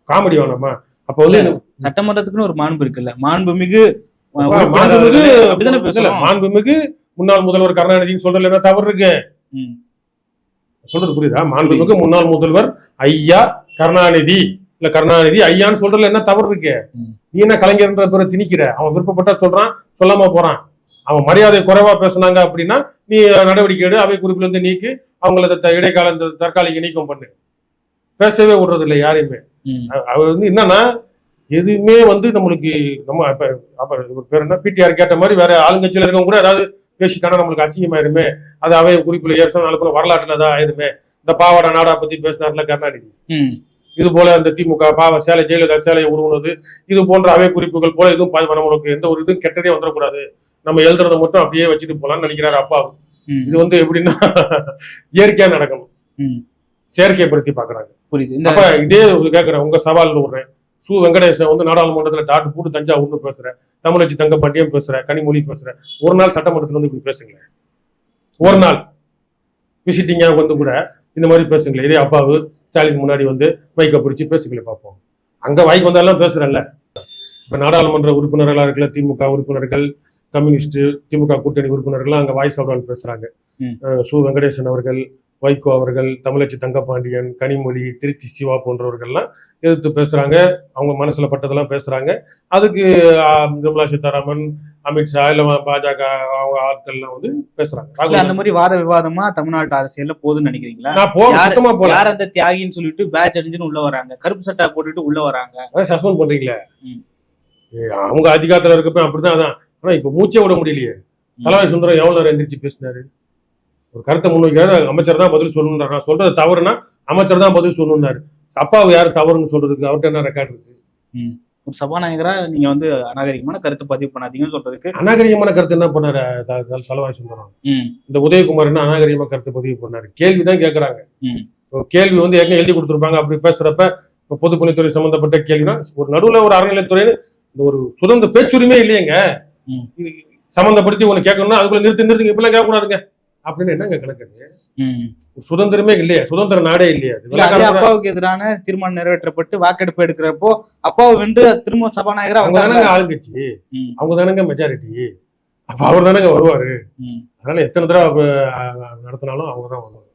காமெடி வேணாமா? அப்ப வந்து சட்டமன்றத்துக்குன்னு ஒரு மாண்பு இருக்குல்ல. மாண்புமிகு மாண்புமிகு அப்படிதானே பேசலாம் மாண்புமிகு முன்னாள் முதல்வர் கருணாநிதினு சொல்றதுல என்ன தவறு இருக்கு. சொல்றது புரியுதா? மாண்புமிகு முன்னாள் முதல்வர் ஐயா கருணாநிதி. இல்ல கருணாநிதி ஐயான்னு சொல்றதுல என்ன தவறு இருக்கு. நீ என்ன கலைஞர்ன்ற பேரை திணிக்கிற? அவன் விருப்பப்பட்டா சொல்றான் சொல்லாம போறான். அவன் மரியாதை குறைவா பேசுனாங்க அப்படின்னா நீ நடவடிக்கை எடு அவை குறிப்பில இருந்து நீக்கு அவங்கள இடைக்கால தற்காலிக நீக்கம் பண்ணு. பேசவே விடுறது இல்லை யாரையுமே. அவர் வந்து என்னன்னா எதுவுமே வந்து நம்மளுக்கு நம்ம இவர் பேர் என்ன? பிடிஆர் கேட்ட மாதிரி வேற ஆளுங்கட்சியில இருக்கவங்க கூட ஏதாவது பேசிட்டானா நம்மளுக்கு அசிங்கமாயிருமே. அது அவை குறிப்பில் ஏற்ற நாளுக்கு வரலாற்றுல தான் ஆயிருமே. இந்த பாவாடை நாடா பத்தி பேசினார்ல கருணாநிதி. இது போல இந்த திமுக பாவ சேலை ஜெயலலிதா சேலையை உருவுனது இது போன்ற அவை குறிப்புகள் போல எதுவும் நம்மளுக்கு எந்த ஒரு இதுவும் கெட்டதே வந்துடக்கூடாது. நம்ம எழுதுறதை மட்டும் அப்படியே வச்சுட்டு போலாம்னு நினைக்கிறாரு அப்பா. இது வந்து எப்படின்னா இயற்கையா நடக்கணும். செயற்கைப்படுத்தி பாக்குறாங்க புரியுது. அப்ப இதே கேக்குறேன் உங்க சவால் விடுறேன் சு வெங்கடேசன் வந்து நாடாளுமன்றத்துல டாட்டு போட்டு தஞ்சாவூர்னு பேசுறேன். தமிழச்சி தங்க பாண்டியம் பேசுறேன் கனிமொழி பேசுறேன். ஒரு நாள் சட்டமன்றத்துல வந்து இப்படி பேசுங்களேன். ஒரு நாள். விசிட்டிங்கா வந்து கூட இந்த மாதிரி பேசுங்களேன். இதே அப்பாவு ஸ்டாலின் முன்னாடி வந்து மைக்க பிடிச்சி பேசுங்களேன் பார்ப்போம். அங்க வாய்க்கு வந்தாலும் பேசுறேன்ல. இப்ப நாடாளுமன்ற உறுப்பினர்களா இருக்கல திமுக உறுப்பினர்கள் கம்யூனிஸ்ட் திமுக கூட்டணி உறுப்பினர்கள் அங்க வாய்ஸ் அவுட். அஹ் சு வெங்கடேசன் அவர்கள் வைகோ அவர்கள் தமிழச்சி தங்கபாண்டியன் கனிமொழி திருச்சி சிவா போன்றவர்கள்லாம் எதிர்த்து பேசுறாங்க. அவங்க மனசுல பட்டதெல்லாம் பேசுறாங்க. அதுக்கு நிர்மலா சீதாராமன் அமித்ஷா இல்ல பாஜக அவங்க ஆட்கள்லாம் வந்து பேசுறாங்க. இல்ல, அந்த மாதிரி வாத விவாதமா தமிழ்நாட்டு அரசியல்ல போகுதுன்னு நினைக்கிறீங்களா? நான் போக யாரு- அந்த தியாகின்னு சொல்லிட்டு பேட்ச் அடிஞ்சுன்னு உள்ள வராங்க. கருப்பு சட்டை போட்டுட்டு உள்ள வராங்க. சஸ்பெண்ட். ஏ, அவங்க அதிகாரத்துல இருக்கப்ப அப்படிதான் அதான். ஆனா இப்ப மூச்சே விட முடியலையே. தலைவர் சுந்தரம் எவ்வளவு நேரம் எந்திரிச்சு பேசினாரு? ஒரு கருத்தை முன்வைக்காத அமைச்சர் தான் பதில் சொல்லணுன்றார் நான் சொல்றது தவறுனா அமைச்சர் தான் பதில் சொல்லணும்னாரு அப்பாவை யார் தவறுன்னு சொல்றதுக்கு அவர்கிட்ட என்ன ரெக்கார்ட் இருக்கு? ஒரு சபாநாயகரா நீங்க வந்து அநாகரிகமான கருத்து பதிவு பண்ணாதீங்கன்னு சொல்றதுக்கு அநாகரிகமான கருத்து என்ன பண்ணாரு? தலைவாய் சுந்தரம். இந்த உதயகுமார் என்ன அநாகரிகமா கருத்து பதிவு பண்ணாரு? கேள்விதான். இப்போ கேள்வி வந்து ஏற்கனவே எழுதி கொடுத்துருப்பாங்க? அப்படி பேசுறப்ப இப்போ பொதுப்பணித்துறை சம்பந்தப்பட்ட கேள்வினா ஒரு நடுவுல ஒரு அறநிலைத்துறைன்னு இந்த ஒரு சுதந்திர பேச்சுரிமை இல்லையேங்க. சம்பந்தப்படுத்தி ஒண்ணு கேட்கணும்னா அதுக்குள்ள நிறுத்தி நிறுத்துங்க. இப்பெல்லாம் கேட்கக்கூடாதுங்க. அப்படின்னு என்னங்க கணக்கு. சுதந்திரமே இல்லையா சுதந்திர நாடே இல்லையா அப்பாவுக்கு எதிரான தீர்மானம் நிறைவேற்றப்பட்டு வாக்கெடுப்பு எடுக்கிறப்போ அப்பாவை வென்று திரும்ப சபாநாயகரா அவங்க தானங்க ஆளுங்கட்சி. அவங்க தானங்க மெஜாரிட்டி அப்ப அவர் தானங்க வருவாரு. அதனால எத்தனை தடவை நடத்தினாலும் அவங்க தான் வருவாங்க.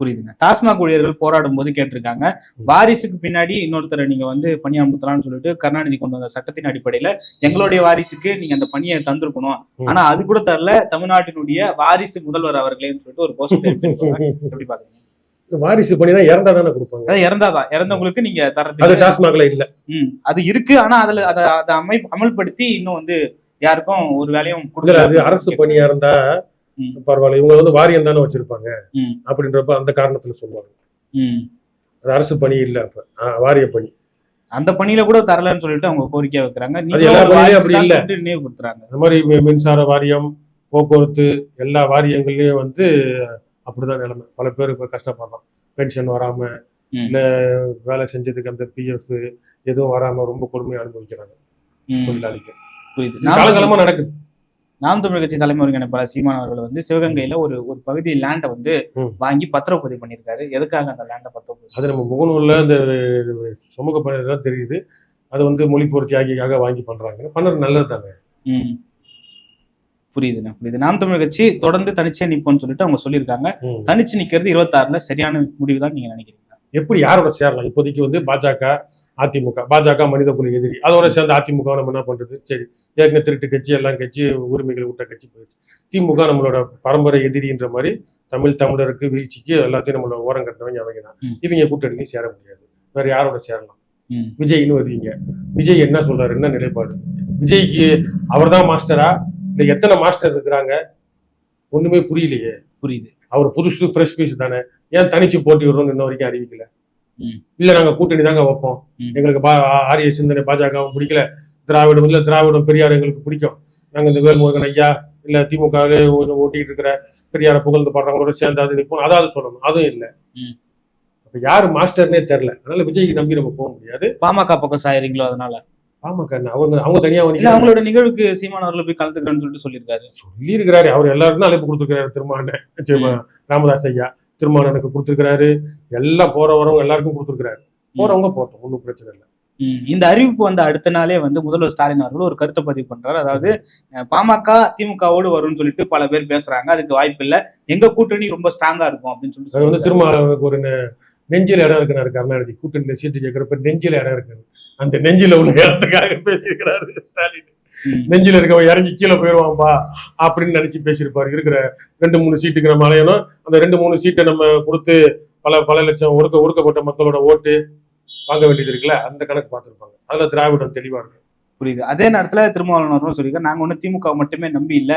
புரியுதுங்க. டாஸ்மாக் ஊழியர்கள் போராடும் போது கேட்டிருக்காங்க வாரிசுக்கு பின்னாடி இன்னொருத்தரை நீங்க வந்து பணியமர்த்தலாம்னு சொல்லிட்டு கருணாநிதி கொண்டு வந்த சட்டத்தின் அடிப்படையில எங்களுடைய வாரிசுக்கு நீங்க அந்த பணியை தந்திருக்கணும். ஆனா அது கூட தரல தமிழ்நாட்டினுடைய வாரிசு முதல்வர் அவர்களேன்னு சொல்லிட்டு ஒரு தெரிவிச்சிருக்காங்க எப்படி பாத்தீங்க வாரிசு பண்ணினா இறந்தா தானே கொடுப்பாங்க. அதாவது இறந்தாதான். இறந்தவங்களுக்கு நீங்க அது தரது டாஸ்மாக்ல இல்ல. ம். அது இருக்கு ஆனா அதுல அதை அதை அமை அமல்படுத்தி இன்னும் வந்து யாருக்கும் ஒரு வேலையும் கொடுக்கல. அது அரசு பணியா இருந்தா. பரவாயில்ல இவங்க வந்து வாரியம் தானே வச்சிருப்பாங்க. அப்படின்றப்ப அந்த காரணத்துல சொல்லுவாங்க. அது அரசு பணி இல்ல அப்ப. வாரிய பணி. அந்த பணியில கூட தரலன்னு சொல்லிட்டு அவங்க கோரிக்கை வைக்கிறாங்க. அப்படி இல்ல. நினைவுபடுத்துறாங்க அந்த மாதிரி மின்சார வாரியம் போக்குவரத்து எல்லா வாரியங்கள்லயும் வந்து அப்படிதான் நிலைமை. பல பேர் இப்ப கஷ்டப்படுறோம் பென்ஷன் வராம. இல்ல வேலை செஞ்சதுக்கு அந்த பிஎஃப் எதுவும் வராம ரொம்ப கொடுமையா அனுபவிக்கிறாங்க. தொழிலாளிக்கு காலகாலமா நடக்குது. நாம் தமிழ் கட்சி தலைமை ஒருங்கிணைப்பாளர் சீமான் அவர்கள் வந்து சிவகங்கையில ஒரு ஒரு பகுதி லேண்டை வந்து. வாங்கி பத்திரப்பதிவு பண்ணியிருக்காரு. எதுக்காக அந்த லேண்டை பத்திரப்பதிவு அது நம்ம முகநூல்ல இந்த சமூக பணியெல்லாம் தெரியுது. அது வந்து மொழி பொருத்தி ஆகியக்காக வாங்கி பண்றாங்க. பண்ணது நல்லது தானே. புரியுதுண்ணா புரியுது நாம் தமிழ் கட்சி தொடர்ந்து தனிச்சே நிப்போம்னு சொல்லிட்டு அவங்க சொல்லியிருக்காங்க. தனிச்சு நிக்கிறது இருபத்தாறுல சரியான முடிவு தான் நீங்க நினைக்கிறீங்க. எப்படி யாரோட சேரலாம்? இப்போதைக்கு வந்து பாஜக அதிமுக. பாஜக மனித குல எதிரி. அதோட சேர்ந்து அதிமுக நம்ம என்ன பண்றது? சரி ஏற்கனவே திருட்டு கட்சி எல்லாம் கட்சி உரிமைகளை விட்ட கட்சி போயிடுச்சு. திமுக நம்மளோட பரம்பரை எதிரின்ற மாதிரி தமிழ் தமிழருக்கு வீழ்ச்சிக்கு எல்லாத்தையும் நம்மளோட ஓரம் கட்டினவங்க அவங்க தான். இவங்க கூட்டணிக்கு சேர முடியாது. வேற யாரோட சேரலாம். விஜய்னு வருவீங்க விஜய் என்ன சொல்றாரு? என்ன நிலைப்பாடு? விஜய்க்கு அவர்தான் மாஸ்டரா இல்ல எத்தனை மாஸ்டர் இருக்கிறாங்க? ஒண்ணுமே புரியலையே. புரியுது. அவர் புதுசு ஃப்ரெஷ் பீஸ் தானே? ஏன் தனிச்சு போட்டி விடுறோம்னு இன்ன வரைக்கும் அறிவிக்கல. இல்ல நாங்க கூட்டணி தாங்க வைப்போம். எங்களுக்கு பா ஆரிய சிந்தனை பாஜகவும் பிடிக்கல. திராவிடம் இல்ல திராவிடம் பெரியார் எங்களுக்கு பிடிக்கும். நாங்க இந்த வேல்முருகன் ஐயா இல்ல திமுக ஓட்டிட்டு இருக்கிற பெரியார புகழ்ந்து பாடுறவங்களோட சேர்ந்து அது நிற்போம் அதாவது சொல்லணும். அதுவும் இல்ல. அப்ப யாரு மாஸ்டர்னே தெரியல. அதனால விஜய்க்கு நம்பி நம்ம போக முடியாது. பாமக பக்கம் சாயறீங்களோ அதனால? பாமக அவங்க அவங்க தனியா இல்ல வந்து அவங்களோட நிகழ்வுக்கு சீமான் அவர்கள் போய் கலந்துக்கிறேன்னு சொல்லிட்டு சொல்லியிருக்காரு. சொல்லி இருக்கிறாரு அவர் எல்லாருக்கும் அழைப்பு கொடுத்துருக்காரு திருமான ராமதாஸ் ஐயா. திருமாவளவனுக்கு கொடுத்துருக்காரு எல்லாம் போற வரவங்க எல்லாருக்கும் கொடுத்துருக்காரு போறவங்க போட்டோம் ஒன்றும் பிரச்சனை இல்லை. இந்த அறிவிப்பு வந்த அடுத்த நாளே வந்து முதல்வர் ஸ்டாலின் அவர்கள் ஒரு கருத்தை பதிவு பண்றாரு. அதாவது பாமக திமுகவோடு வரும்னு சொல்லிட்டு பல பேர் பேசுறாங்க. அதுக்கு வாய்ப்பு இல்ல. எங்க கூட்டணி ரொம்ப ஸ்ட்ராங்கா இருக்கும் அப்படின்னு சொல்லிட்டு வந்து ஒரு நெஞ்சில இடம் இருக்குனாரு கருணாநிதி. கூட்டணியில சீட்டு கேட்கிறப்ப நெஞ்சில இடம் இருக்கு. அந்த நெஞ்சில உள்ள இடத்துக்காக பேசியிருக்கிறாரு ஸ்டாலின். நெஞ்சில இருக்கவன் இறங்கி கீழே போயிடுவான்பா அப்படின்னு நினைச்சு பேசியிருப்பாரு. இருக்கிற ரெண்டு மூணு சீட்டுக்கு நம்ம அலையணும் அந்த ரெண்டு மூணு சீட்டை நம்ம கொடுத்து பல பல லட்சம் ஒடுக்க ஒடுக்கப்பட்ட மக்களோட ஓட்டு வாங்க வேண்டியது இருக்குல்ல? அந்த கணக்கு பார்த்திருப்பாங்க. அதுல திராவிடம் தெளிவா இருக்கும் புரியுது. அதே நேரத்துல திருமாவளவன் அவர்களும் சொல்லியிருக்காரு நாங்க ஒண்ணு திமுக மட்டுமே நம்பி இல்ல.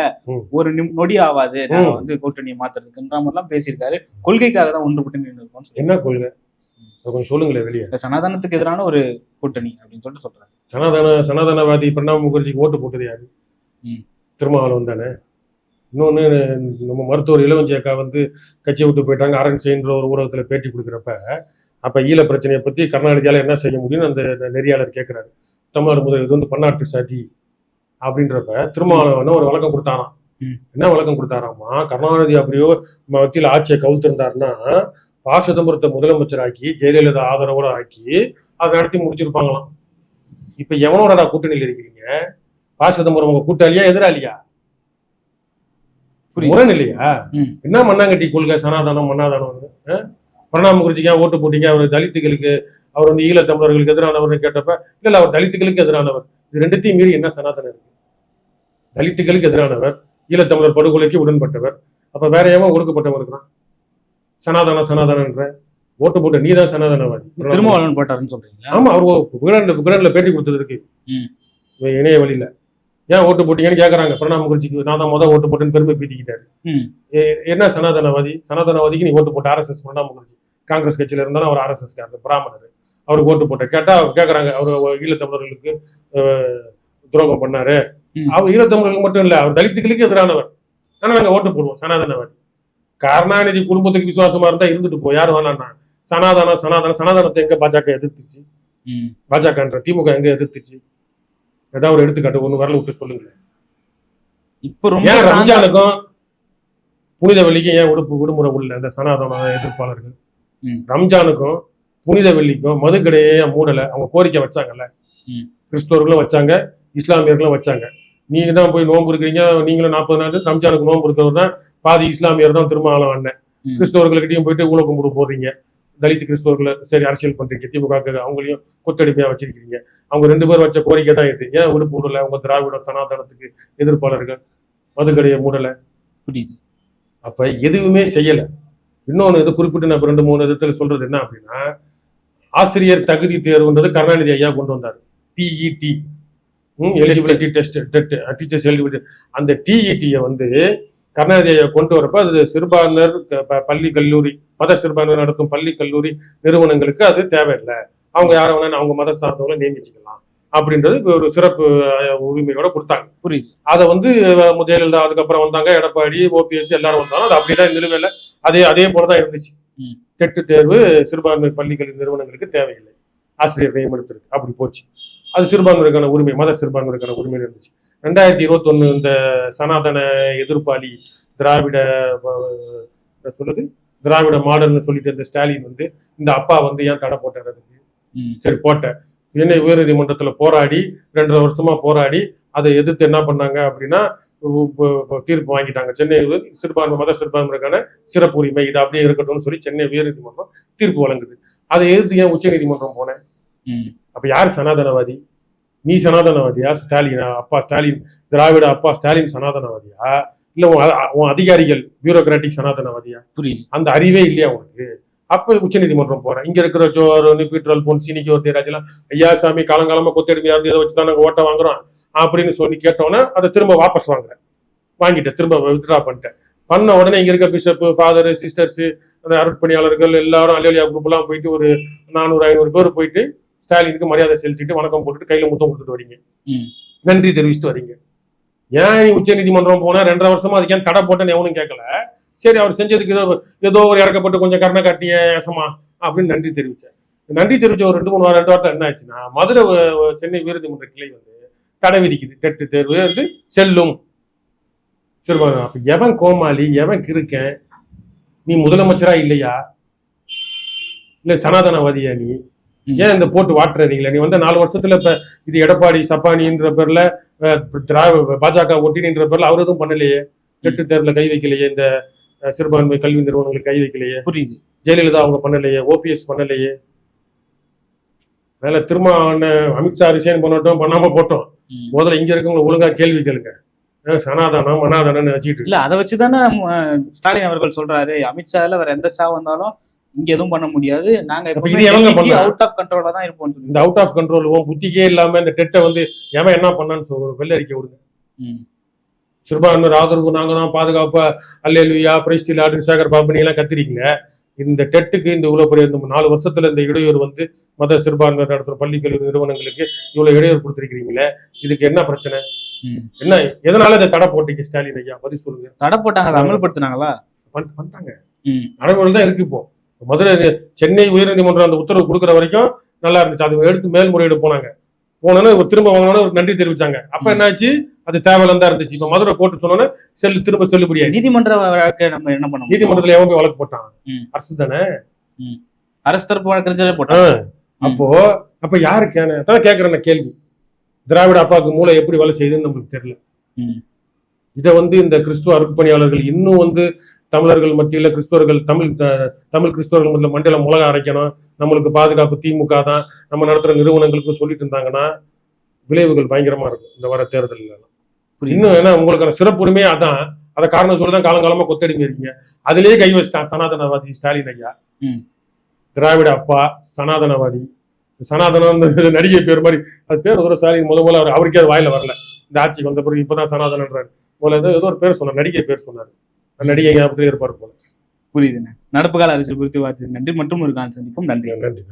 ஒரு நொடி ஆகாது நாங்க. வந்து கூட்டணியை மாத்துறதுக்குன்ற மாதிரிலாம் பேசியிருக்காரு. கொள்கைக்காக தான் ஒன்றுபட்டு நின்று இருக்கோம்னு சொல்லி என்ன கொள்கை? கொஞ்சம் சொல்லுங்களேன் வெளியே. சனாதனத்துக்கு எதிரான ஒரு கூட்டணி அப்படின்னு சொல்லிட்டு சொல்றாரு. சனாதன சனாதனவாதி பிரணாப் முகர்ஜிக்கு ஓட்டு போட்டது யாரு. திருமாவளவன் தானே. இன்னொன்னு நம்ம மருத்துவர் இளவஞ்சி அக்கா வந்து கட்சியை விட்டு போயிட்டாங்க. அரண்சைன்ற ஒரு ஊடகத்துல பேட்டி கொடுக்குறப்ப அப்ப ஈழ பிரச்சனையை பத்தி கர்நாடகால என்ன செய்ய முடியும்னு அந்த நெறியாளர் கேட்கிறாரு தமிழ்நாடு முதல் இது வந்து பன்னாட்டு சாதி அப்படின்றப்ப திருமாவளவன் ஒரு வழக்கம் கொடுத்தாராம். என்ன வழக்கம் கொடுத்தாராமா கருணாநிதி அப்படியோ மத்தியில் ஆட்சியை கவுத்திருந்தாருன்னா ப சிதம்பரத்தை முதலமைச்சராக்கி ஜெயலலிதா ஆதரவோட ஆக்கி அதை நடத்தி முடிச்சிருப்பாங்களாம். இப்ப எவனோட கூட்டணியில் இருக்கிறீங்க? ப. சிதம்பரம் உங்க கூட்டாளியா எதிராளியா. முரண் இல்லையா. என்ன மண்ணாங்கட்டி கொள்கை சனாதனம் மன்னாதானம்? பிரணாப் முகர்ஜிக்கு ஓட்டு போட்டீங்க அவர் தலித்துகளுக்கு அவர் வந்து ஈழத் தமிழர்களுக்கு எதிரானவர்னு கேட்டப்ப இல்ல இல்ல அவர் தலித்துகளுக்கு எதிரானவர். இது ரெண்டுத்தையும் மீறி என்ன சனாதனம் இருக்கு? தலித்துகளுக்கு எதிரானவர் ஈழத்தமிழர் படுகொலைக்கு உடன்பட்டவர். அப்ப வேற ஏமா ஒடுக்கப்பட்டவர் இருக்கிறான்? சனாதனம் சனாதனன்ற ஓட்டு போட்ட நீதான் சனாதனவாதி. திருமாவளவன் போட்டாருன்னு சொல்றீங்களா? ஆமா அவர் விகடன்ல விகடன்ல பேட்டி ம். இணைய வழியில. ஏன் ஓட்டு போட்டீங்கன்னு கேக்குறாங்க. பிரணாப் முகர்ஜிக்கு நான் தான் மொதல் ஓட்டு போட்டேன்னு பெருமை பீத்திக்கிட்டாரு. என்ன சனாதனவாதி? சனாதனவாதிக்கு நீ ஓட்டு போட்ட ஆர்எஸ்எஸ் பிரணாப் முகர்ஜி. காங்கிரஸ் கட்சியில இருந்தாலும் அவர் ஆர்எஸ்எஸ் காரர் பிராமணர். அவருக்கு ஓட்டு போட்ட கேட்டா அவர் கேக்குறாங்க. அவர் ஈழத்தமிழர்களுக்கு துரோகம் பண்ணாரு. அவர் ஈழத்தமிழர்களுக்கு மட்டும் இல்ல அவர் தலித்துகளுக்கு எதிரானவர். ஆனா நாங்க ஓட்டு போடுவோம். சனாதனவாதி. கருணாநிதி குடும்பத்துக்கு விசுவாசமா இருந்தா இருந்துட்டு போ. யார் வேணாம்னா. சனாதனம் சனாதனம் சனாதனத்தை எங்க பாஜக எதிர்த்துச்சு. பாஜகன்ற திமுக எங்க எதிர்த்துச்சு? ஏதாவது ஒரு எடுத்துக்காட்டு ஒண்ணு வரல விட்டு சொல்லுங்க இப்ப ரொம்ப ரம்ஜானுக்கும் புனித வெள்ளிக்கும் ஏன் விடுப்பு விடுமுறை உள்ள இந்த சனாதன எதிர்ப்பாளர்கள். ரம்ஜானுக்கும் புனித வெள்ளிக்கும் மதுக்கடையே மூடல. அவங்க கோரிக்கை வச்சாங்கல்ல. கிறிஸ்தவர்களும் வச்சாங்க இஸ்லாமியர்களும் வச்சாங்க. நீங்க தான் போய் நோன்பு இருக்கிறீங்க நீங்களும் நாற்பது நாள் ரம்ஜானுக்கு நோன்பு இருக்கிறவர் தான் பாதி இஸ்லாமியர் தான் திருமாவளவன் அண்ணன். கிறிஸ்தவர்கள்கிட்டயும் போயிட்டு ஊழ கும்பிடு போடுறீங்க. தலித் கிறிஸ்தவர்களை சரி அரசியல் பண்றீங்க திமுக அவங்களையும் கொத்தடிமையா வச்சிருக்கீங்க. அவங்க ரெண்டு பேரும் வச்ச கோரிக்கை தான் இது. ஏன் விடுப்பு விடல உங்க திராவிட சனாதனத்துக்கு எதிர்ப்பாளர்கள். மதுக்கடையை மூடல. புரியுது. அப்ப எதுவுமே செய்யல. இன்னொன்னு இது குறிப்பிட்டு நான் ரெண்டு மூணு விதத்துல சொல்றது என்ன அப்படின்னா ஆசிரியர் தகுதி தேர்வுன்றது கருணாநிதி ஐயா கொண்டு வந்தார். TET eligibility test teachers eligibility அந்த டிஇடியை வந்து கருணாநிதி ஐயா கொண்டு வரப்ப அது சிறுபான்மையர் பள்ளி கல்லூரி மத சிறுபான்மையினர் நடத்தும் பள்ளி கல்லூரி நிறுவனங்களுக்கு அது தேவையில்லை. அவங்க யாரை வேணா அவங்க மத சார்ந்தவங்களை நியமிச்சுக்கலாம் அப்படின்றது ஒரு சிறப்பு உரிமையோட கொடுத்தாங்க. புரியுது. அதை வந்து ஜெயலலிதா அதுக்கப்புறம் வந்தாங்க எடப்பாடி ஓபிஎஸ் எல்லாரும் வந்தாங்க. அது அப்படிதான் நிலுவையில அதே அதே போலதான் இருந்துச்சு. ம். டெட்டு தேர்வு சிறுபான்மை பள்ளிகள் நிறுவனங்களுக்கு தேவையில்லை. ஆசிரியர் நியமனத்திற்கு அப்படி போச்சு. அது சிறுபான்மைக்கான உரிமை மத சிறுபான்மைக்கான உரிமை இருந்துச்சு. ரெண்டாயிரத்தி இருபத்தொன்னு இந்த சனாதன எதிர்ப்பாளி திராவிட சொல்லுது? திராவிட மாடர்னு சொல்லிட்டு இருந்த ஸ்டாலின் வந்து இந்த அப்பா வந்து ஏன் தடை போட்டார் அதுக்கு. சரி போட்டேன். சென்னை உயர்நீதிமன்றத்துல போராடி ரெண்டரை வருஷமா போராடி அதை எதிர்த்து என்ன பண்ணாங்க அப்படின்னா தீர்ப்பு வாங்கிட்டாங்க. சென்னை சிறுபான்மை மத சிறுபான்மைக்கான சிறப்பு உரிமை இது அப்படியே இருக்கட்டும்னு சொல்லி சென்னை உயர்நீதிமன்றம் தீர்ப்பு வழங்குது. அதை எதிர்த்து ஏன் உச்சநீதிமன்றம் போனேன்? ம். அப்ப யார் சனாதனவாதி? நீ சனாதனவாதியா? ஸ்டாலினா? அப்பா ஸ்டாலின் திராவிட அப்பா ஸ்டாலின் சனாதனவாதியா? இல்ல உன் அதிகாரிகள் பியூரோகிராட்டிக் சனாதனவாதியா? புரியுது. அந்த அறிவே இல்லையா உனக்கு? அப்ப உச்சநீதிமன்றம் போறேன். இங்க இருக்கிற ஜோர் பெட்ரோல் போன் சீனிக்கு ஒரு தேராஜெல்லாம் ஐயா சாமி காலங்காலமா கொத்தடிமையா இருந்து இதை வச்சுதான் நாங்க ஓட்ட வாங்குறோம் அப்படின்னு சொல்லி கேட்டோன்னே அதை திரும்ப வாபஸ் வாங்குறேன். வாங்கிட்டேன். திரும்ப வித்ட்ரா பண்ணிட்டேன். பண்ண உடனே இங்க இருக்க பிஷப் ஃபாதர் சிஸ்டர்ஸ் அந்த அருட்பணியாளர்கள் எல்லாரும் அலியலியா குரூப் எல்லாம் போயிட்டு ஒரு நானூறு ஐநூறு பேர் போயிட்டு ஸ்டாலினுக்கு மரியாதை செலுத்திட்டு வணக்கம் போட்டுட்டு கையில முத்தம் கொடுத்துட்டு வரீங்க. நன்றி தெரிவிச்சுட்டு வரீங்க. ஏன் நீ உச்ச நீதிமன்றம் போனா? ரெண்டரை வருஷமா அதுக்கு ஏன் தடை போட்டேன்னு எவனும் கேட்கல சரி அவர் செஞ்சதுக்கு ஏதோ ஏதோ ஒரு இறக்கப்பட்டு கொஞ்சம் கருணை காட்டிய ஏசமா அப்படின்னு நன்றி தெரிவிச்சேன் நன்றி தெரிவிச்ச ஒரு ரெண்டு மூணு வாரம் ரெண்டு வாரத்தில் என்ன ஆச்சுன்னா மதுரை சென்னை உயர்நீதிமன்ற கிளை வந்து தடை விதிக்குது. டெட்டு தேர்வு வந்து செல்லும். சரி அப்ப எவன் கோமாளி எவன் கிறுக்கன்? நீ முதலமைச்சரா இல்லையா? இல்ல சனாதனவாதியா நீ. ஏன் இந்த போட்டு வாட்டுறீங்களா? நீ வந்து நாலு வருஷத்துல இப்ப இது எடப்பாடி சப்பானின்ற பேர்ல பாஜக ஒட்டினின்ற பேர்ல அவர் எதுவும் பண்ணலையே? டெட்டு தேர்வுல கை வைக்கலையே இந்த சிறுபான்மை கல்வி நிறுவனங்களுக்கு கை வைக்கலையே? புரியுது. ஜெயலலிதா அவங்க பண்ணலையே? ஓபிஎஸ் பண்ணலையே? மேல திரும்ப அமித்ஷா ரிசைன் பண்ணட்டும் பண்ணாம போட்டோம். முதல்ல இங்க இருக்கவங்க ஒழுங்கா கேள்வி கேளுங்க. சனாதனம் மனாதனம்னு வச்சுக்கிட்டு இல்ல அதை வச்சுதானே ஸ்டாலின் அவர்கள் சொல்றாரு அமித்ஷால வேற எந்த ஷா வந்தாலும் இங்க எதுவும் பண்ண முடியாது. நாங்க? அவுட் ஆஃப் கண்ட்ரோல தான் இருப்போம்னு சொல்லி இந்த அவுட் ஆஃப் கண்ட்ரோல் புத்திக்கே இல்லாம இந்த டெட்டை வந்து எவன் என்ன பண்ணான்னு சொல்ல வெள்ள அறிக்கை விடுங்க. ம். சிறுபான்மை ஆதரவு நாங்க தான் பாதுகாப்பா அல்லேலுயா பிரைஸ்டில் ஆடு சேகர் பாபு எல்லாம் கத்திரிக்கல இந்த டெட்டுக்கு இந்த இவ்வளவு பெரிய இந்த நாலு வருஷத்துல இந்த இடையூறு வந்து மத சிறுபான்மை நடத்துற பள்ளி கல்வி நிறுவனங்களுக்கு இவ்வளவு இடையூறு கொடுத்திருக்கிறீங்களே இதுக்கு என்ன பிரச்சனை. என்ன எதனால இதை தடை போட்டீங்க ஸ்டாலின் ஐயா? பதில் சொல்லுங்க. தடை போட்டாங்க அதை அமல்படுத்தினாங்களா? பண்- பண்ணிட்டாங்க. நடைமுறை தான் இருக்கு இப்போ. மதுரை சென்னை உயர்நீதிமன்றம் அந்த உத்தரவு கொடுக்குற வரைக்கும் நல்லா இருந்துச்சு. அது எடுத்து மேல்முறையீடு போனாங்க. போனோன்னே திரும்ப வாங்கினோன்னு ஒரு நன்றி தெரிவிச்சாங்க. அப்ப. என்னாச்சு? அது தேவையில்லாம் தான் இருந்துச்சு. இப்ப மதுரை கோர்ட்டு சொன்னோன்னே செல்லு திரும்ப செல்லுபடி ஆயிடுச்சு நீதிமன்ற வழக்கை நம்ம என்ன பண்ண முடியும்? நீதிமன்றத்துல எவன் போய் வழக்கு போட்டான். அரசு தானே? அரசு தரப்பு வழக்கறிஞரே போட்டாங்க அப்போ அப்ப யாருக்கு அதான் கேக்குறேன் கேள்வி. திராவிட அப்பாவுக்கு மூளை எப்படி வேலை செய்யுதுன்னு நம்மளுக்கு தெரியல. இதை வந்து இந்த கிறிஸ்துவ அருட்பணியாளர்கள் இன்னும் வந்து தமிழர்கள் மத்தியில கிறிஸ்துவர்கள் தமிழ் தமிழ் கிறிஸ்துவர்கள் மத்தியில மண்டல முளக அரைக்கணும். நம்மளுக்கு பாதுகாப்பு திமுக தான். நம்ம நடத்துற நிறுவனங்களுக்கு சொல்லிட்டு இருந்தாங்கன்னா விளைவுகள் பயங்கரமா இருக்கும் இந்த வர தேர்தல்ல இன்னும் ஏன்னா உங்களுக்கான சிறப்புரிமையே அதான். அதை காரணம் சொல்லி தான் காலங்காலமா கொத்தடிமை இருக்கீங்க அதுலயே கை வச்சிட்டான் சனாதனவாதி ஸ்டாலின் ஐயா. திராவிட அப்பா சனாதனவாதி. சனாதனம் நடிகை பேர் மாதிரி. அது பேர் ஒரு ஸ்டாலின் முத முதல்ல அவர் அவருக்கே அது வாயில வரல. இந்த ஆட்சிக்கு வந்த பிறகு இப்பதான் சனாதனன்றாரு. முதல்ல ஏதோ- ஒரு பேர் சொன்னார் நடிகை பேர் சொன்னார். நடிகை ஞாபகத்திலே இருப்பார் போல. புரியுதுண்ணே நடப்பு கால அரசியல் குறித்து வார்த்தை நன்றி. மற்றும் ஒரு கால் சந்திப்போம். நன்றி. நன்றி நன்றி.